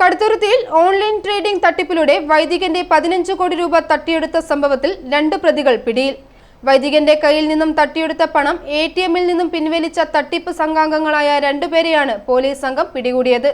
കടുത്തുരുത്തിയിൽ online trading തട്ടിപ്പിലൂടെ വൈദികന്റെ പതിനഞ്ച് കോടി രൂപ തട്ടിയെടുത്ത സംഭവത്തിൽ രണ്ട് പ്രതികൾ പിടിയിൽ. വൈദികന്റെ കയ്യിൽ നിന്നും തട്ടിയെടുത്ത പണം എ നിന്നും പിൻവലിച്ച തട്ടിപ്പ് സംഘാംഗങ്ങളായ രണ്ടുപേരെയാണ് പോലീസ് സംഘം പിടികൂടിയത്.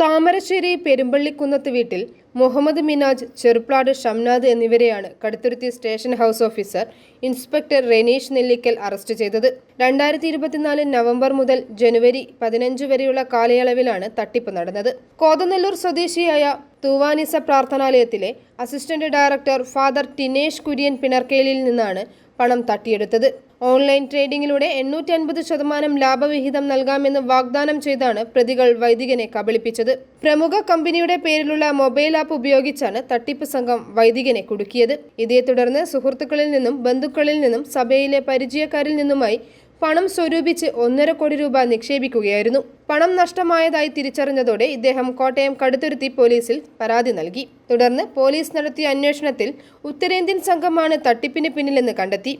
താമരശ്ശേരി പെരുമ്പള്ളിക്കുന്നത്ത് വീട്ടിൽ മുഹമ്മദ് മിനാജ് ചെറുപ്ലാട് ഷംനാദ് എന്നിവരെയാണ് Kaduthuruthy station house officer inspector Renish Nellikkal arrest ചെയ്തത്. രണ്ടായിരത്തി ഇരുപത്തിനാല് നവംബർ മുതൽ ജനുവരി പതിനഞ്ച് വരെയുള്ള കാലയളവിലാണ് തട്ടിപ്പ് നടന്നത്. കോതനെല്ലൂർ സ്വദേശിയായ തൂവാനിസ പ്രാർത്ഥനാലയത്തിലെ assistant director father Tinesh Kurian പിണർക്കേലിൽ നിന്നാണ് പണം തട്ടിയെടുത്തത്. ഓൺലൈൻ ട്രേഡിംഗിലൂടെ എണ്ണൂറ്റി അൻപത് ശതമാനം ലാഭവിഹിതം നൽകാമെന്ന് വാഗ്ദാനം ചെയ്താണ് പ്രതികൾ വൈദികനെ കബളിപ്പിച്ചത്. പ്രമുഖ കമ്പനിയുടെ പേരിലുള്ള മൊബൈൽ ആപ്പ് ഉപയോഗിച്ചാണ് തട്ടിപ്പ് സംഘം വൈദികനെ കുടുക്കിയത്. ഇതേ തുടർന്ന് സുഹൃത്തുക്കളിൽ നിന്നും ബന്ധുക്കളിൽ നിന്നും സഭയിലെ പരിചയക്കാരിൽ നിന്നുമായി പണം സ്വരൂപിച്ച് ഒന്നര കോടി രൂപ നിക്ഷേപിക്കുകയായിരുന്നു. പണം നഷ്ടമായതായി തിരിച്ചറിഞ്ഞതോടെ ഇദ്ദേഹം കോട്ടയം കടുത്തുരുത്തി പോലീസിൽ പരാതി നൽകി. തുടർന്ന് പോലീസ് നടത്തിയ അന്വേഷണത്തിൽ ഉത്തരേന്ത്യൻ സംഘമാണ് തട്ടിപ്പിന് പിന്നിലെന്ന് കണ്ടെത്തി.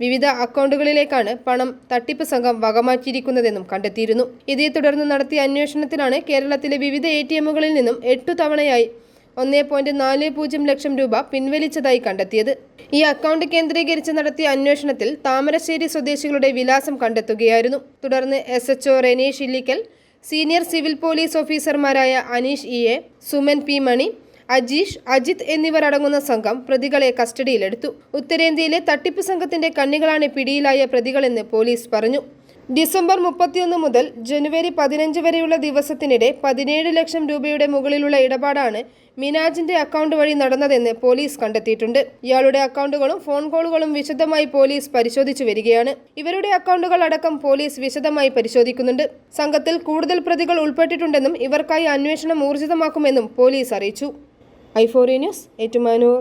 വിവിധ അക്കൗണ്ടുകളിലേക്കാണ് പണം തട്ടിപ്പ് സംഘം വകമാറ്റിയിരിക്കുന്നതെന്നും കണ്ടെത്തിയിരുന്നു. ഇതേ തുടർന്ന് നടത്തിയ അന്വേഷണത്തിലാണ് കേരളത്തിലെ വിവിധ എ ടി എമ്മുകളിൽ നിന്നും എട്ടു തവണയായി ഒന്നേ ലക്ഷം രൂപ പിൻവലിച്ചതായി കണ്ടെത്തിയത്. ഈ അക്കൗണ്ട് കേന്ദ്രീകരിച്ച് നടത്തിയ അന്വേഷണത്തിൽ താമരശ്ശേരി സ്വദേശികളുടെ വിലാസം കണ്ടെത്തുകയായിരുന്നു. തുടർന്ന് S H O Renish Illikkal senior civil police ഓഫീസർമാരായ Aneesh E A Suman P Mani Ajeesh Ajith എന്നിവർ അടങ്ങുന്ന സംഘം പ്രതികളെ കസ്റ്റഡിയിലെടുത്തു. ഉത്തരേന്ത്യയിലെ തട്ടിപ്പ് സംഘത്തിന്റെ കണ്ണികളാണ് പിടിയിലായ പ്രതികളെന്ന് പോലീസ് പറഞ്ഞു. ഡിസംബർ മുപ്പത്തിയൊന്ന് മുതൽ ജനുവരി പതിനഞ്ച് വരെയുള്ള ദിവസത്തിനിടെ പതിനേഴ് ലക്ഷം രൂപയുടെ മുകളിലുള്ള ഇടപാടാണ് മിനാജിന്റെ അക്കൗണ്ട് വഴി നടന്നതെന്ന് പോലീസ് കണ്ടെത്തിയിട്ടുണ്ട്. ഇയാളുടെ അക്കൗണ്ടുകളും ഫോൺ കോളുകളും വിശദമായി പോലീസ് പരിശോധിച്ചു വരികയാണ്. ഇവരുടെ അക്കൗണ്ടുകൾ അടക്കം പോലീസ് വിശദമായി പരിശോധിക്കുന്നുണ്ട്. സംഘത്തിൽ കൂടുതൽ പ്രതികൾ ഉൾപ്പെട്ടിട്ടുണ്ടെന്നും ഇവർക്കായി അന്വേഷണം ഊർജിതമാക്കുമെന്നും പോലീസ് അറിയിച്ചു. ഐഫോറി ന്യൂസ് ഏറ്റുമാനൂർ.